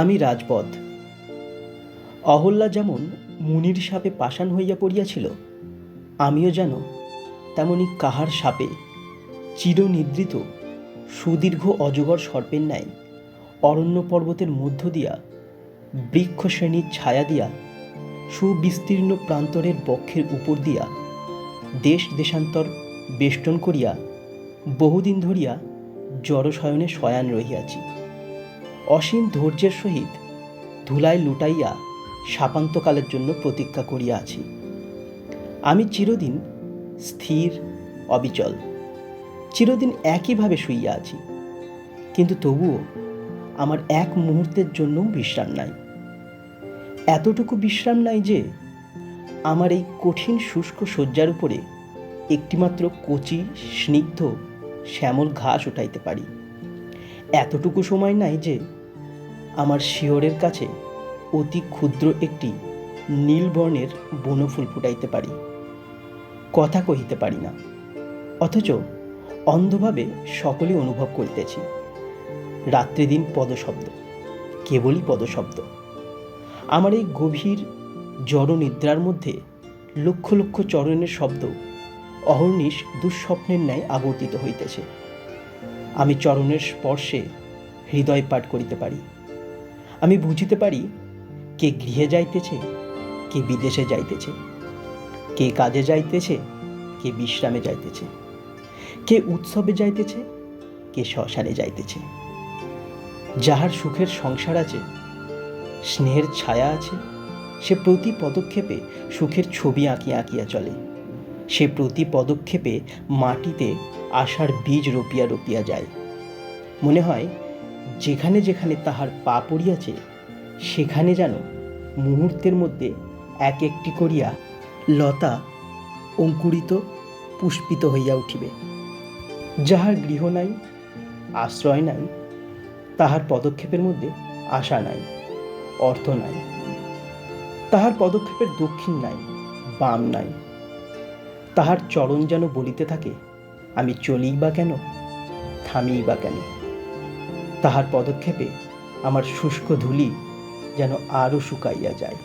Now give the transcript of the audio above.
আমি রাজপথ। অহল্যা যেমন মুনির সাপে পাষাণ হইয়া পড়িয়াছিল, আমিও যেন তেমনি কাহার সাপে চিরনিদ্রিত, সুদীর্ঘ অজগর সর্পের ন্যায় অরণ্য পর্বতের মধ্য দিয়া বৃক্ষ শ্রেণির ছায়া দিয়া সুবিস্তীর্ণ প্রান্তরের বক্ষের উপর দিয়া দেশ দেশান্তর বেষ্টন করিয়া বহুদিন ধরিয়া জড়শয়নে শয়ান রহিয়াছি। অসীম ধৈর্যের সহিত ধুলায় লুটাইয়া সাপান্তকালের জন্য প্রতীক্ষা করিয়া আছি। আমি চিরদিন স্থির, অবিচল, চিরদিন একইভাবে শুইয়া আছি। কিন্তু তবুও আমার এক মুহূর্তের জন্যও বিশ্রাম নাই। এতটুকু বিশ্রাম নাই যে আমার এই কঠিন শুষ্ক শয্যার উপরে একটিমাত্র কচি, স্নিগ্ধ, শ্যামল ঘাস উঠাইতে পারি। এতটুকু সময় নাই যে আমার শিয়রের কাছে অতি ক্ষুদ্র একটি নীল বর্ণের বনফুল ফুটাইতে পারি। কথা কহিতে পারি না। অথচ অন্ধভাবে সকলে অনুভব করিতেছি। রাত্রিদিন পদশব্দ, কেবলই পদশব্দ। আমার এই গভীর জড় নিদ্রার মধ্যে লক্ষ লক্ষ চরণের শব্দ অহর্নিশ দুঃস্বপ্নের ন্যায় আবর্তিত হইতেছে। আমি চরণের স্পর্শে হৃদয় পাঠ করিতে পারি। আমি বুঝিতে পারি কে গৃহে যাইতেছে, কে বিদেশে যাইতেছে, কে কাজে যাইতেছে, কে বিশ্রামে যাইতেছে, কে উৎসবে যাইতেছে, কে শ্মশানে যাইতেছে। যাহার সুখের সংসার আছে, স্নেহের ছায়া আছে, সে প্রতি পদক্ষেপে সুখের ছবি আঁকিয়া আঁকিয়া চলে। সে প্রতি পদক্ষেপে মাটিতে আশার বীজ রোপিয়া রোপিয়া যায়। মনে হয় যেখানে যেখানে তাহার পা পড়িয়াছে, সেখানে যেন মুহূর্তের মধ্যে এক একটি করিয়া লতা অঙ্কুরিত পুষ্পিত হইয়া উঠিবে। যাহার গৃহ নাই, আশ্রয় নাই, তাহার পদক্ষেপের মধ্যে আশা নাই, অর্থ নাই। তাহার পদক্ষেপের দক্ষিণ নাই, বাম নাই। তাহার চরণ যেন বলিতে থাকে, আমি চলিই বা কেন, থামিই বা কেন? তাহার পদক্ষেপে আমার শুষ্ক ধুলি যেন আরও শুকাইয়া যায়।